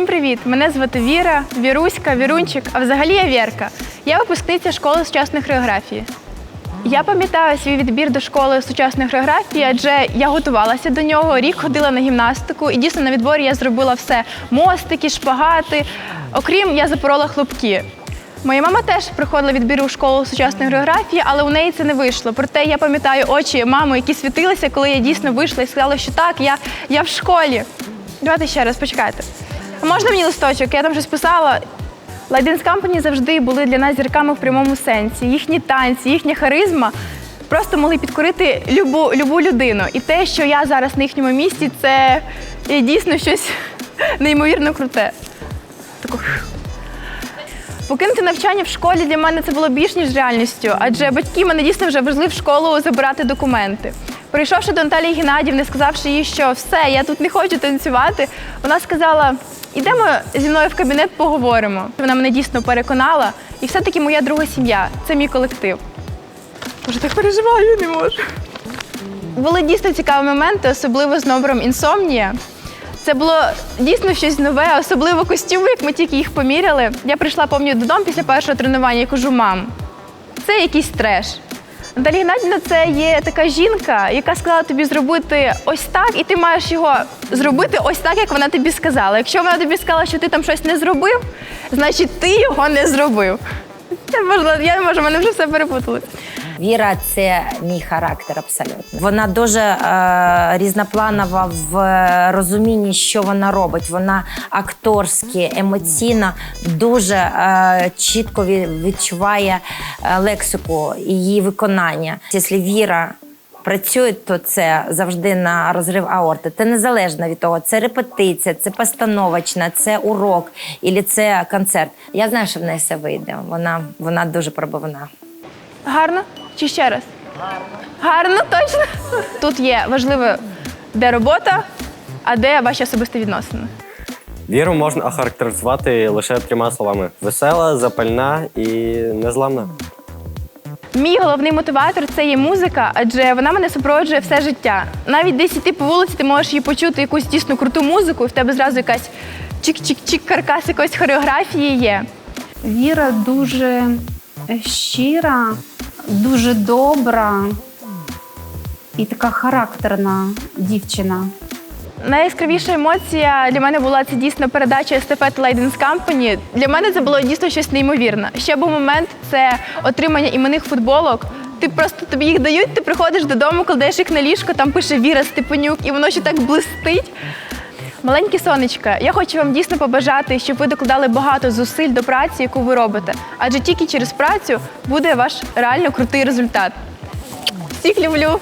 привіт! Мене звати Віра, Віруська, Вірунчик, а взагалі я Вірка. Я випускниця школи сучасної хореографії. Я пам'ятаю свій відбір до школи сучасної хореографії, адже я готувалася до нього, рік ходила на гімнастику, і дійсно на відборі я зробила все: мостики, шпагати. Окрім я запорола хлопки. Моя мама теж приходила відбір у школу сучасної хореографії, але у неї це не вийшло. Проте я пам'ятаю очі мами, які світилися, коли я дійсно вийшла і сказала, що так, я, я в школі. Давайте ще раз, почекайте. Можна мені листочок? Я там щось писала. Лайденс Company завжди були для нас зірками в прямому сенсі. Їхні танці, їхня харизма просто могли підкорити любу, любу людину. І те, що я зараз на їхньому місці, це дійсно щось неймовірно круте. Таку. Покинути навчання в школі для мене це було більш ніж реальністю, адже батьки мене дійсно вже везли в школу забирати документи. Прийшовши до Наталії Геннадівни, сказавши їй, що все, я тут не хочу танцювати, вона сказала: ідемо зі мною в кабінет, поговоримо. Вона мене дійсно переконала, і все-таки моя друга сім'я це мій колектив. Боже, так переживаю, не можу. Були дійсно цікаві моменти, особливо з номером інсомнія. Це було дійсно щось нове, особливо костюми, як ми тільки їх поміряли. Я прийшла пам'ятаю додому після першого тренування і кажу, мам, це якийсь треш. Наталія Геннадівна це є така жінка, яка сказала тобі зробити ось так, і ти маєш його зробити ось так, як вона тобі сказала. Якщо вона тобі сказала, що ти там щось не зробив, значить ти його не зробив. Я, не можу, мене вже все перепуталось. Віра це мій характер абсолютно. Вона дуже е, різнопланова в розумінні, що вона робить. Вона акторськи, емоційно дуже е, чітко відчуває е, лексику її виконання. Якщо Віра працює, то це завжди на розрив аорти. Це незалежно від того, це репетиція, це постановочна, це урок, і це концерт. Я знаю, що в неї все вийде. Вона, вона дуже пробивна. Гарно? Чи ще раз? Гарно. Гарно, точно. Тут є важливо, де робота, а де ваші особисті відносини. Віру можна охарактеризувати лише трьома словами: весела, запальна і незламна. Мій головний мотиватор це є музика, адже вона мене супроводжує все життя. Навіть десь іти по вулиці, ти можеш її почути якусь дійсно круту музику, і в тебе зразу якась чик-чик-чик, каркас якоїсь хореографії є. Віра дуже щира, дуже добра і така характерна дівчина. Найяскравіша емоція для мене була це дійсно передача естафети Ladies Company. Для мене це було дійсно щось неймовірне. Ще був момент це отримання іменних футболок. Ти просто тобі їх дають, ти приходиш додому, кладеш їх на ліжко, там пише Віра Степанюк, і воно ще так блистить. Маленькі сонечка, я хочу вам дійсно побажати, щоб ви докладали багато зусиль до праці, яку ви робите. Адже тільки через працю буде ваш реально крутий результат. Всіх люблю!